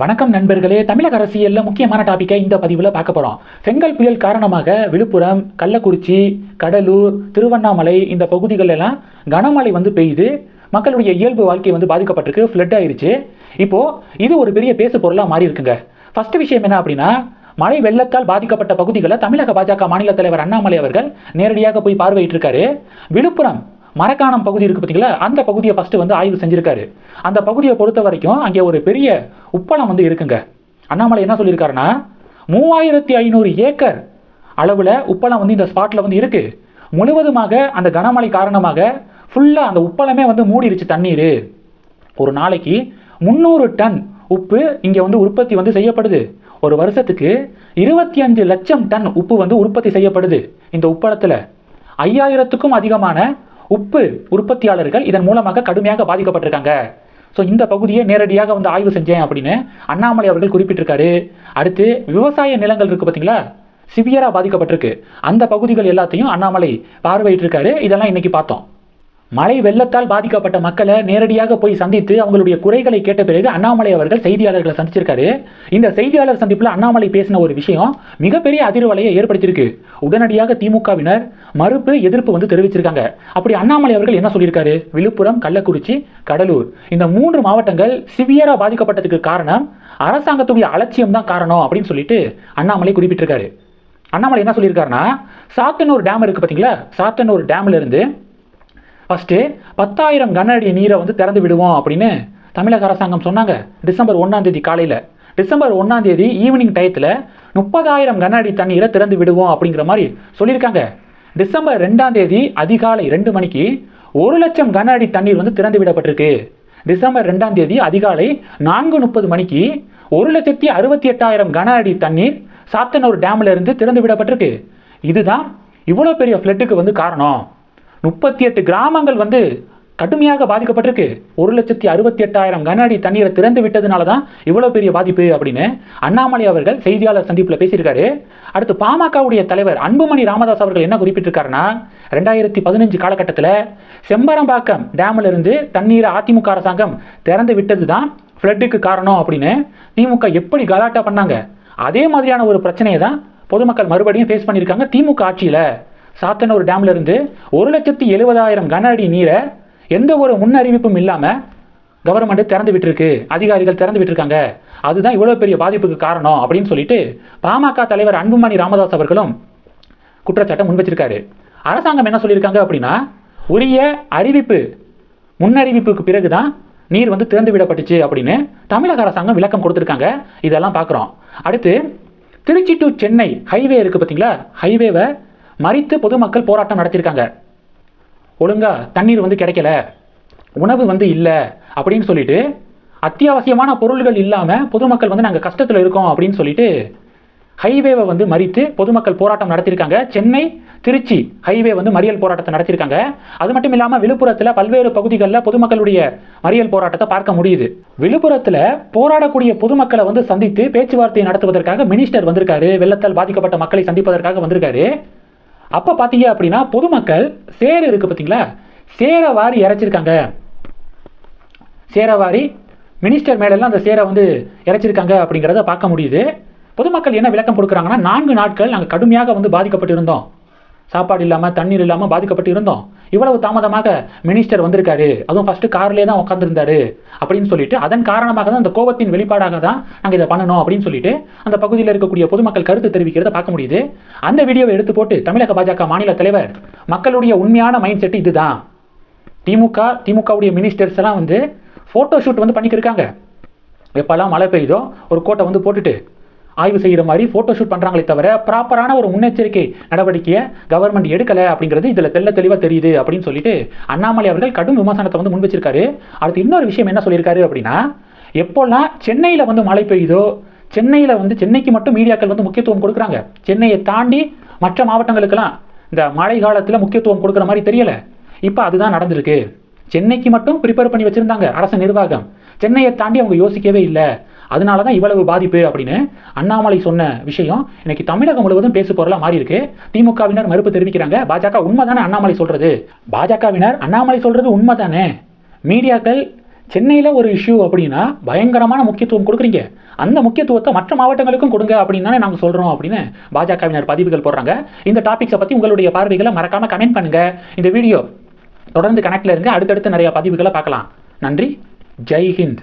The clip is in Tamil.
வணக்கம் நண்பர்களே. தமிழக அரசியலில் முக்கியமான டாப்பிக்கை இந்த பதிவில் பார்க்க போகிறோம் செங்கல் புயல் காரணமாக விழுப்புரம் கள்ளக்குறிச்சி கடலூர் திருவண்ணாமலை இந்த பகுதிகள் எல்லாம் கனமழை வந்து பெய்யுது மக்களுடைய இயல்பு வாழ்க்கை வந்து பாதிக்கப்பட்டிருக்கு ஃப்ளட் ஆயிருச்சு. இப்போது இது ஒரு பெரிய பேசு பொருளாக மாறி இருக்குங்க ஃபஸ்ட்டு விஷயம் என்ன அப்படின்னா மழை வெள்ளத்தால் பாதிக்கப்பட்ட பகுதிகளை தமிழக பாஜக மாநில தலைவர் அண்ணாமலை அவர்கள் நேரடியாக போய் பார்வையிட்டிருக்காரு. விழுப்புரம் மரக்காணம் பகுதி இருக்கு பார்த்தீங்களா? அந்த பகுதியை ஃபஸ்ட்டு வந்து ஆய்வு செஞ்சிருக்காரு. அந்த பகுதியை பொறுத்த வரைக்கும் அங்கே ஒரு பெரிய உப்பளம் வந்து இருக்குங்க. அண்ணாமலை என்ன சொல்லியிருக்காருன்னா மூவாயிரத்தி ஐநூறு ஏக்கர் அளவில் உப்பளம் வந்து இந்த ஸ்பாட்டில் வந்து இருக்குது முழுவதுமாக அந்த கனமழை காரணமாக ஃபுல்லாக அந்த உப்பளமே வந்து மூடிடுச்சு தண்ணீர். ஒரு நாளைக்கு முந்நூறு டன் உப்பு இங்கே வந்து உற்பத்தி வந்து செய்யப்படுது. ஒரு வருஷத்துக்கு இருபத்தி அஞ்சு லட்சம் டன் உப்பு வந்து உற்பத்தி செய்யப்படுது இந்த உப்பளத்தில். ஐயாயிரத்துக்கும் அதிகமான உப்பு உற்பத்தியாளர்கள் இதன் மூலமாக கடுமையாக பாதிக்கப்பட்டிருக்காங்க. ஸோ இந்த பகுதியை நேரடியாக வந்து ஆய்வு செஞ்சேன் அப்படின்னு அண்ணாமலை அவர்கள் குறிப்பிட்டிருக்காரு. அடுத்து விவசாய நிலங்கள் இருக்கு பார்த்தீங்களா சிவியராக பாதிக்கப்பட்டிருக்கு. அந்த பகுதிகள் எல்லாத்தையும் அண்ணாமலை பார்வையிட்டிருக்காரு. இதெல்லாம் இன்னைக்கு பார்த்தோம். மழை வெள்ளத்தால் பாதிக்கப்பட்ட மக்களை நேரடியாக போய் சந்தித்து அவங்களுடைய குறைகளை கேட்ட பிறகு அண்ணாமலை அவர்கள் செய்தியாளர்களை சந்திச்சிருக்காரு. இந்த செய்தியாளர் சந்திப்பில் அண்ணாமலை பேசின ஒரு விஷயம் மிகப்பெரிய அதிர்வலையை ஏற்படுத்தியிருக்கு. உடனடியாக திமுகவினர் மறுப்பு எதிர்ப்பு வந்து தெரிவிச்சிருக்காங்க. அப்படி அண்ணாமலை அவர்கள் என்ன சொல்லியிருக்காரு? விழுப்புரம் கள்ளக்குறிச்சி கடலூர். இந்த மூன்று மாவட்டங்கள் சிவியரா பாதிக்கப்பட்டதுக்கு காரணம் அரசாங்கத்துடைய அலட்சியம் தான் காரணம் அப்படின்னு சொல்லிட்டு அண்ணாமலை குறிப்பிட்டிருக்காரு. அண்ணாமலை என்ன சொல்லியிருக்காருன்னா சாத்தனூர் டேம் இருக்கு பார்த்தீங்களா சாத்தனூர் டேம்ல இருந்து ஃபஸ்ட்டு பத்தாயிரம் கன அடி நீரை வந்து திறந்து விடுவோம் அப்படின்னு தமிழக அரசாங்கம் சொன்னாங்க. டிசம்பர் ஒன்றாம் தேதி காலையில். டிசம்பர் ஒன்றாம் தேதி ஈவினிங் டயத்தில் முப்பதாயிரம் கன அடி தண்ணீரை திறந்து விடுவோம் அப்படிங்கிற மாதிரி சொல்லியிருக்காங்க. டிசம்பர் ரெண்டாம் தேதி அதிகாலை ரெண்டு மணிக்கு ஒரு லட்சம் கன அடி தண்ணீர் வந்து திறந்து விடப்பட்டிருக்கு. டிசம்பர் ரெண்டாம் தேதி அதிகாலை நான்கு முப்பது மணிக்கு ஒரு லட்சத்தி அறுபத்தி எட்டாயிரம் கன அடி தண்ணீர் சாத்தனூர் டேம்ல இருந்து திறந்து விடப்பட்டிருக்கு. இதுதான் இவ்வளோ பெரிய ஃப்ளட்டுக்கு வந்து காரணம். முப்பத்தி எட்டு கிராமங்கள் வந்து கடுமையாக பாதிக்கப்பட்டிருக்கு. ஒரு லட்சத்தி அறுபத்தி எட்டாயிரம் கன அடி தண்ணீரை திறந்து விட்டதுனால தான் இவ்வளோ பெரிய பாதிப்பு அப்படின்னு அண்ணாமலை அவர்கள் செய்தியாளர் சந்திப்பில் பேசியிருக்காரு. அடுத்து பாமகவுடைய தலைவர் அன்புமணி ராமதாஸ் அவர்கள் என்ன குறிப்பிட்டிருக்காருன்னா ரெண்டாயிரத்தி பதினஞ்சு காலகட்டத்தில் செம்பரம்பாக்கம் டேமில் இருந்து தண்ணீரை அதிமுக அரசாங்கம் திறந்து விட்டது தான் ஃப்ளட்டுக்கு காரணம் அப்படின்னு திமுக எப்படி கலாட்டா பண்ணாங்க? அதே மாதிரியான ஒரு பிரச்சனையை தான் பொதுமக்கள் மறுபடியும் ஃபேஸ் பண்ணியிருக்காங்க திமுக ஆட்சியில். சாத்தனூர் டேம்லேருந்து ஒரு லட்சத்தி எழுபதாயிரம் கன அடி நீரை எந்த ஒரு முன்னறிவிப்பும் இல்லாமல் கவர்மெண்ட் திறந்து விட்டுருக்கு. அதிகாரிகள் திறந்து விட்டுருக்காங்க. அதுதான் இவ்வளோ பெரிய பாதிப்புக்கு காரணம் அப்படின்னு சொல்லிட்டு பாமக தலைவர் அன்புமணி ராமதாஸ் அவர்களும் குற்றச்சாட்டை முன்வச்சிருக்காரு அரசாங்கம் என்ன சொல்லியிருக்காங்க அப்படின்னா உரிய அறிவிப்பு முன்னறிவிப்புக்கு பிறகு தான் நீர் வந்து திறந்து விடப்பட்டுச்சு அப்படின்னு தமிழக அரசாங்கம் விளக்கம் கொடுத்துருக்காங்க. இதெல்லாம் பார்க்குறோம் அடுத்து திருச்சி டு சென்னை ஹைவே இருக்குது பார்த்தீங்களா ஹைவேவை மறித்து பொதுமக்கள் போராட்டம் நடத்தியிருக்காங்க. ஒழுங்கா தண்ணீர் வந்து கிடைக்கல உணவு வந்து இல்லை அப்படின்னு சொல்லிட்டு அத்தியாவசியமான பொருள்கள் இல்லாமல் பொதுமக்கள் வந்து நாங்கள் கஷ்டத்தில் இருக்கோம் அப்படின்னு சொல்லிட்டு ஹைவேவை வந்து மறித்து பொதுமக்கள் போராட்டம் நடத்தியிருக்காங்க. சென்னை திருச்சி ஹைவே வந்து மறியல் போராட்டத்தை நடத்தியிருக்காங்க. அது மட்டும் இல்லாமல் விழுப்புரத்தில் பல்வேறு பகுதிகளில் பொதுமக்களுடைய மறியல் போராட்டத்தை பார்க்க முடியுது. விழுப்புரத்தில் போராடக்கூடிய பொதுமக்களை வந்து சந்தித்து பேச்சுவார்த்தை நடத்துவதற்காக மினிஸ்டர் வந்திருக்காரு. வெள்ளத்தால் பாதிக்கப்பட்ட மக்களை சந்திப்பதற்காக வந்திருக்காரு. அப்போ பார்த்தீங்க அப்படின்னா பொதுமக்கள் சேர் இருக்குது பார்த்தீங்களா சேரை வாரி இறைச்சிருக்காங்க. சேரை வாரி மினிஸ்டர் மேலெல்லாம் அந்த சேரை வந்து இறைச்சிருக்காங்க அப்படிங்கிறத பார்க்க முடியுது. பொதுமக்கள் என்ன விளக்கம் கொடுக்குறாங்கன்னா நான்கு நாட்கள் நாங்கள் கடுமையாக வந்து பாதிக்கப்பட்டிருந்தோம். சாப்பாடு இல்லாமல் தண்ணீர் இல்லாமல் பாதிக்கப்பட்டு இருந்தோம். இவ்வளவு தாமதமாக மினிஸ்டர் வந்திருக்காரு. அதுவும் ஃபர்ஸ்ட் கார்லேயே தான் உட்காந்துருந்தாரு அப்படின்னு சொல்லிட்டு அதன் காரணமாக தான் அந்த கோபத்தின் வெளிப்பாடாக தான் நாங்கள் இதை பண்ணணும் அப்படின்னு சொல்லிட்டு அந்த பகுதியில் இருக்கக்கூடிய பொதுமக்கள் கருத்து தெரிவிக்கிறத பார்க்க முடியுது. அந்த வீடியோவை எடுத்து போட்டு தமிழக பாஜக மாநில தலைவர் மக்களுடைய உண்மையான மைண்ட் செட் இதுதான். திமுக திமுகவுடைய மினிஸ்டர்ஸ் எல்லாம் வந்து ஃபோட்டோ ஷூட் வந்து பண்ணிக்கிருக்காங்க. எப்போல்லாம் மழை பெய்யுதோ ஒரு கோட்டை வந்து போட்டுட்டு ஆய்வு செய்கிற மாதிரி ஃபோட்டோ ஷூட் பண்ணுறாங்களே தவிர ப்ராப்பரான ஒரு முன்னெச்சரிக்கை நடவடிக்கையை கவர்மெண்ட் எடுக்கலை அப்படிங்கிறது இதில் தெல்ல தெளிவாக தெரியுது அப்படின்னு சொல்லிட்டு அண்ணாமலை அவர்கள் கடும் விமர்சனத்தை வந்து முன் வச்சிருக்காரு. அடுத்து இன்னொரு விஷயம் என்ன சொல்லியிருக்காரு அப்படின்னா எப்போல்லாம் சென்னையில் வந்து மழை பெய்யுதோ சென்னையில் வந்து சென்னைக்கு மட்டும் மீடியாக்கள் வந்து முக்கியத்துவம் கொடுக்குறாங்க. சென்னையை தாண்டி மற்ற மாவட்டங்களுக்கெல்லாம் இந்த மழை காலத்தில் முக்கியத்துவம் கொடுக்குற மாதிரி தெரியலை. இப்போ அதுதான் நடந்திருக்கு. சென்னைக்கு மட்டும் ப்ரிப்பேர் பண்ணி வச்சுருந்தாங்க அரசு நிர்வாகம். சென்னையை தாண்டி அவங்க யோசிக்கவே இல்லை. அதனால தான் இவ்வளவு பாதிப்பு அப்படின்னு அண்ணாமலை சொன்ன விஷயம். இன்னைக்கு தமிழகம் முழுவதும் பேசு பொருளாக மாறி இருக்கு. திமுகவினர் மறுப்பு தெரிவிக்கிறாங்க. பாஜக உண்மைதானே அண்ணாமலை சொல்றது? பாஜகவினர் அண்ணாமலை சொல்றது உண்மைதானே? மீடியாக்கள் சென்னையில் ஒரு இஷ்யூ அப்படின்னா பயங்கரமான முக்கியத்துவம் கொடுக்குறீங்க. அந்த முக்கியத்துவத்தை மற்ற மாவட்டங்களுக்கும் கொடுங்க அப்படின்னு தானே நாங்கள் சொல்கிறோம் அப்படின்னு பாஜகவினர் பதிவுகள் போடுறாங்க. இந்த டாபிக்ஸை பற்றி உங்களுடைய பார்வைகளை மறக்காமல் கமெண்ட் பண்ணுங்கள் இந்த வீடியோ தொடர்ந்து கனெக்டில் இருங்க. அடுத்தடுத்து நிறைய பதிவுகளை பார்க்கலாம். நன்றி. ஜெய் ஹிந்த்.